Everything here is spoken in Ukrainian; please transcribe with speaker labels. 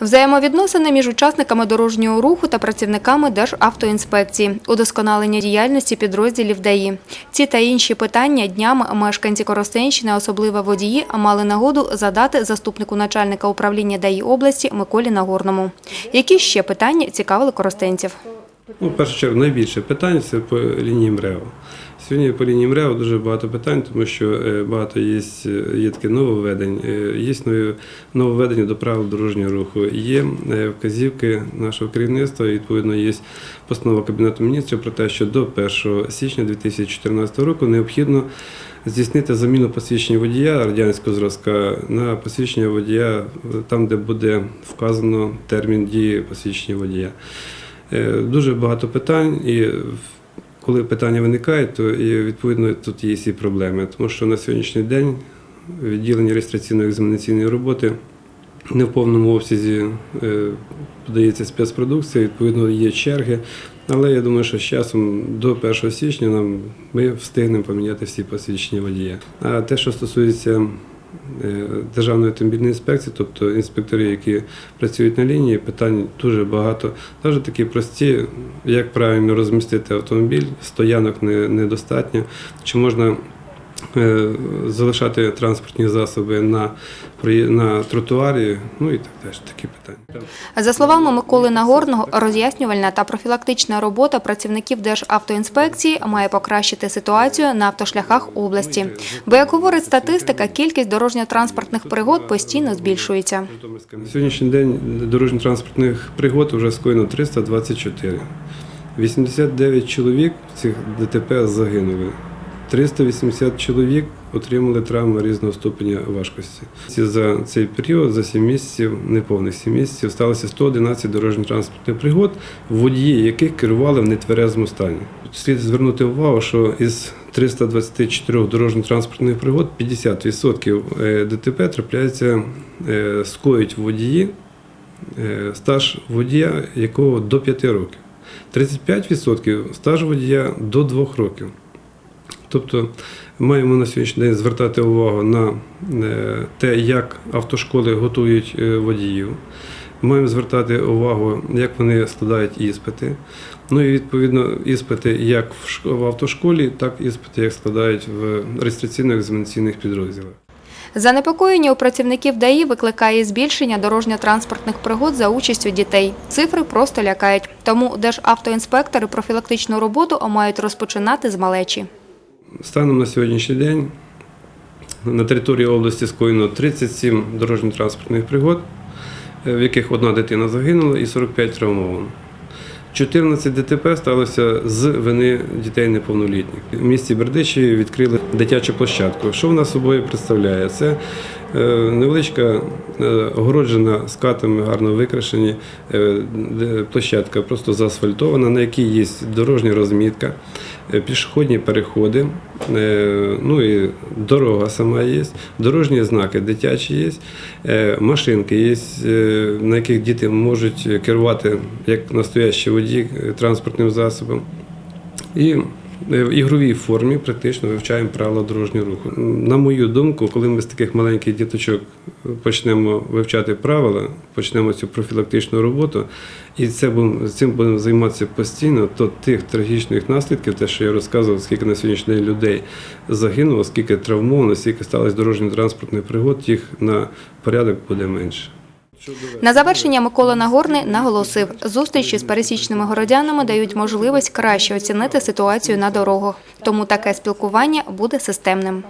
Speaker 1: Взаємовідносини між учасниками дорожнього руху та працівниками Державтоінспекції, удосконалення діяльності підрозділів ДАІ. Ці та інші питання днями мешканці Коростенщини, особливо водії, мали нагоду задати заступнику начальника управління ДАІ області Миколі Нагорному. Які ще питання цікавили коростенців?
Speaker 2: Ну, в першу чергу, найбільше питань це по лінії МРЕО. Сьогодні по лінії МРЕО дуже багато питань, тому що е, багато є, е, є таке нововведень, е, є нововведення до правил дорожнього руху. Є вказівки нашого керівництва, і, відповідно, є постанова Кабінету міністрів про те, що до 1 січня 2014 року необхідно здійснити заміну посвідчення водія радянського зразка на посвідчення водія там, де буде вказано термін дії посвідчення водія. Дуже багато питань, і в- коли питання виникають, то і відповідно тут є і проблеми, тому що на сьогоднішній день відділення реєстраційно-екзаменаційної роботи не в повному обсязі е, подається спецпродукція, відповідно є черги. Але я думаю, що з часом до 1 січня нам ми встигнемо поміняти всі посвідчення водія. А те, що стосується Державної автомобільної інспекції, тобто інспектори, які працюють на лінії, питань дуже багато. Навіть такі прості, як правильно розмістити автомобіль, стоянок не- недостатньо, чи можна е, залишати транспортні засоби на, на тротуарі, ну і так далі, такі питання.
Speaker 1: За словами Миколи Нагорного, роз'яснювальна та профілактична робота працівників Державтоінспекції має покращити ситуацію на автошляхах області. Бо, як говорить статистика, кількість дорожньо-транспортних пригод постійно збільшується.
Speaker 2: На сьогоднішній день дорожньо-транспортних пригод вже скоєно 324. 89 чоловік цих ДТП загинули. 380 чоловік отримали травми різного ступеня важкості. За цей період, за 7 місяців, неповних 7 місяців, сталося 111 дорожньо-транспортних пригод, водії яких керували в нетверезому стані. Слід звернути увагу, що із 324 дорожньо-транспортних пригод 50% е, ДТП трапляється, е, скоють водії, е, стаж водія якого до 5 років. 35% стаж водія до 2 років. Тобто маємо на сьогоднішній день звертати увагу на е, те, як автошколи готують е, водіїв. Маємо звертати увагу, як вони складають іспити. Ну і відповідно іспити як в автошколі, так і іспити, як складають в реєстраційно-екзаменаційних підрозділах.
Speaker 1: Занепокоєння у працівників ДАІ викликає збільшення дорожньо-транспортних пригод за участю дітей. Цифри просто лякають. Тому державтоінспектори профілактичну роботу мають розпочинати з малечі.
Speaker 2: Станом на сьогоднішній день на території області скоєно 37 дорожньо-транспортних пригод, е, в яких одна дитина загинула і 45 травмовано. 14 ДТП сталося з вини дітей неповнолітніх. В місті Бердичеві відкрили дитячу площадку. Що вона собою представляє? Це невеличка е, огороджена скатами, гарно викрашені е, площадка, просто заасфальтована, на якій є дорожня розмітка, е, пішохідні переходи, е, ну і дорога сама є, дорожні знаки дитячі є, е, машинки є, е, на яких діти можуть керувати як настоящі водії е, транспортним засобом. І е, в ігровій формі практично вивчаємо правила дорожнього руху. На мою думку, коли ми з таких маленьких діточок почнемо вивчати правила, почнемо цю профілактичну роботу, і це будемо, цим будемо займатися постійно, то тих трагічних наслідків, те, що я розказував, скільки на сьогоднішній день людей загинуло, скільки травмовано, скільки сталося дорожньо-транспортних пригод, їх на порядок буде менше.
Speaker 1: На завершення Микола Нагорний наголосив, зустрічі з пересічними городянами дають можливість краще оцінити ситуацію на дорогах. Тому таке спілкування буде системним.